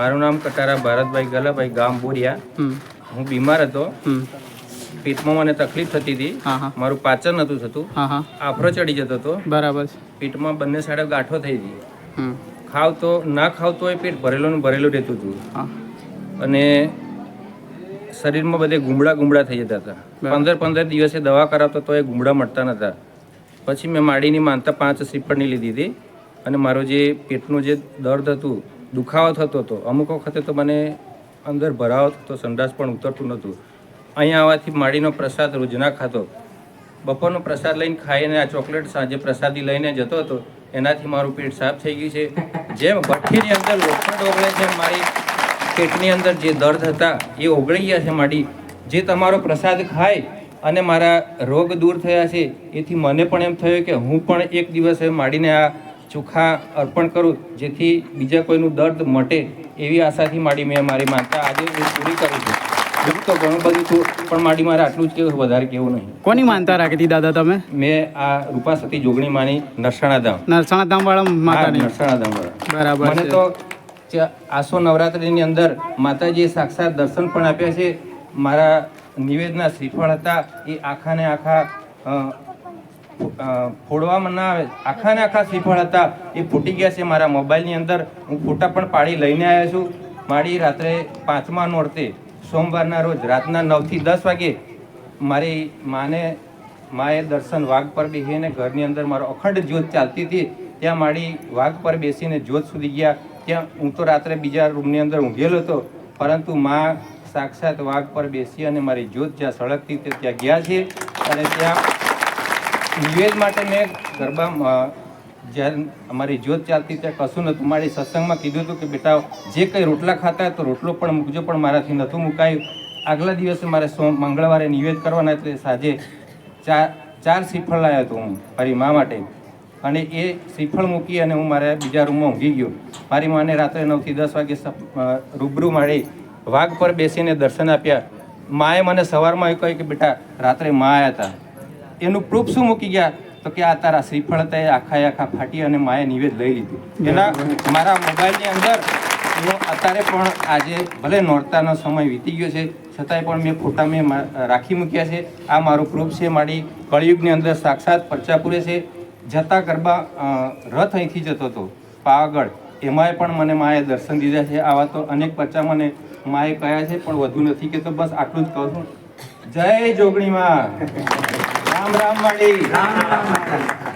મારું નામ કટારા ભારતભાઈ ગલાભાઈ ગામ બોરિયા હું બીમાર હતો. પેટમાં મને તકલીફ થતી હતી. મારું પાચન નતું થતું. આફરો ચડી જતો હતો. બરાબર પેટમાં બંને સાઈડે ગાંઠો થઈ હતી. ખાવ તો ના ખાવ તો પેટ ભરેલું ને ભરેલું રહેતું હતું. અને શરીરમાં બધે ગુમડા ગુમડા થઈ જતા હતા. પંદર પંદર દિવસે દવા કરાવતો તો એ ગુમડા મળતા નહોતા પછી મેં માડીની માનતા પાંચ શ્રીફળની લીધી હતી. અને મારો જે પેટનું જે દર્દ હતું દુખાવો થતો હતો. અમુક વખતે તો મને અંદર ભરાવો થતો, સંડાસ પણ ઉતરતું નહોતું. અહીંયા આવવાથી માડીનો પ્રસાદ રોજના ખાતો. બપોરનો પ્રસાદ લઈને ખાઈને આ ચોકલેટ સાંજે પ્રસાદી લઈને જતો હતો. એનાથી મારું પેટ સાફ થઈ ગયું છે. જેમ ભઠ્ઠીની અંદર લોખંડ ઓગળે છે મારી પેટની અંદર જે દર્દ હતા, એ ઓગળી ગયા છે માડી. જે તમારો પ્રસાદ ખાય અને મારા રોગ દૂર થયા છે, એથી મને પણ એમ થયું કે હું પણ એક દિવસ માડીને આ ચોખા અર્પણ કરું જેથી બીજા કોઈનું દર્દ મટે એવી આશાથી માડી મેં મારી માનતા આજે હું પૂરી કરું છું. બીજું તો ઘણું બધું છું પણ માડી મારે આટલું જ કેવું વધારે કેવું નહીં. કોની માનતા રાખી દાદા તમે? મેં આ રૂપાસતી જોગણી માની નરસણા ધામ. નરસણા ધામ વાળા માતાની નરસાણા ધામ વાળા. બરાબર મને તો આસો નવરાત્રિની અંદર માતાજીએ સાક્ષાત દર્શન પણ આપ્યા છે. મારા નિવેદના શ્રીફળ હતા. એ આખા ને આખા ફોડવામાં ના આવે. આખા ને આખા શ્રીફળ હતા. એ ફૂટી ગયા છે મારા મોબાઈલની અંદર. હું ફોટા પણ પાડી લઈને આવ્યો છું. મારી રાત્રે પાંચમા નોરતે, સોમવારના રોજ રાતના નવથી દસ વાગે, મારી માને, માએ દર્શન વાઘ પર બેસીને ઘરની અંદર મારો અખંડ જ્યોત ચાલતી હતી. ત્યાં મારી વાઘ પર બેસીને જ્યોત સુધી ગયા. ત્યાં હું તો રાત્રે બીજા રૂમની અંદર ઊંઘેલો હતો. પરંતુ મા સાક્ષાત વાઘ પર બેસી અને મારી જ્યોત જ્યાં સળગતી તે ત્યાં ગયા છે અને ત્યાં નિવેદ માટે મેં ગરબા જ્યારે અમારી જ્યોત ચાલતી ત્યાં કશું નહોતું. મારી સત્સંગમાં કીધું હતું કે, બેટા, જે કંઈ રોટલા ખાતા તો રોટલો પણ મૂકજો, પણ મારાથી નહોતું મુકાયું. આગલા દિવસે મારે સોમ, મંગળવારે નિવેદ કરવાના એટલે સાંજે ચાર ચાર શ્રીફળ લાવ્યો હતો હું મારી મા માટે. અને એ શ્રીફળ મૂકી અને હું મારા બીજા રૂમમાં ઊંઘી ગયો. મારી માને રાત્રે નવથી દસ વાગે રૂબરૂ મારી વાઘ પર બેસીને દર્શન આપ્યા. માએ મને સવારમાં એવું કહ્યું કે, બેટા, રાત્રે મા આવ્યા હતા એનું પ્રૂફ શું મૂકી ગયા? તો કે આ તારા શ્રીફળ તે આખા આખા ફાટી અને માએ નિવેદ લઈ લીધું. એના મારા મોબાઈલની અંદર હું અત્યારે પણ આજે ભલે નોરતાનો સમય વીતી ગયો છે, છતાંય પણ મેં ફોટા મેં રાખી મૂક્યા છે. આ મારું પ્રૂફ છે, મારી કળિયુગની અંદર સાક્ષાત પરચાપુરે છે. જતા ગરબા રથ અહીંથી જતો હતો, પાવાગઢ. એમાંય પણ મને માએ દર્શન દીધા છે. આવા તો અનેક પચ્ચા મને માએ કહ્યા છે, પણ વધુ નથી કે તો બસ આટલું જ કહું છું. જય જોગણીમાં રામ રામ વાળી.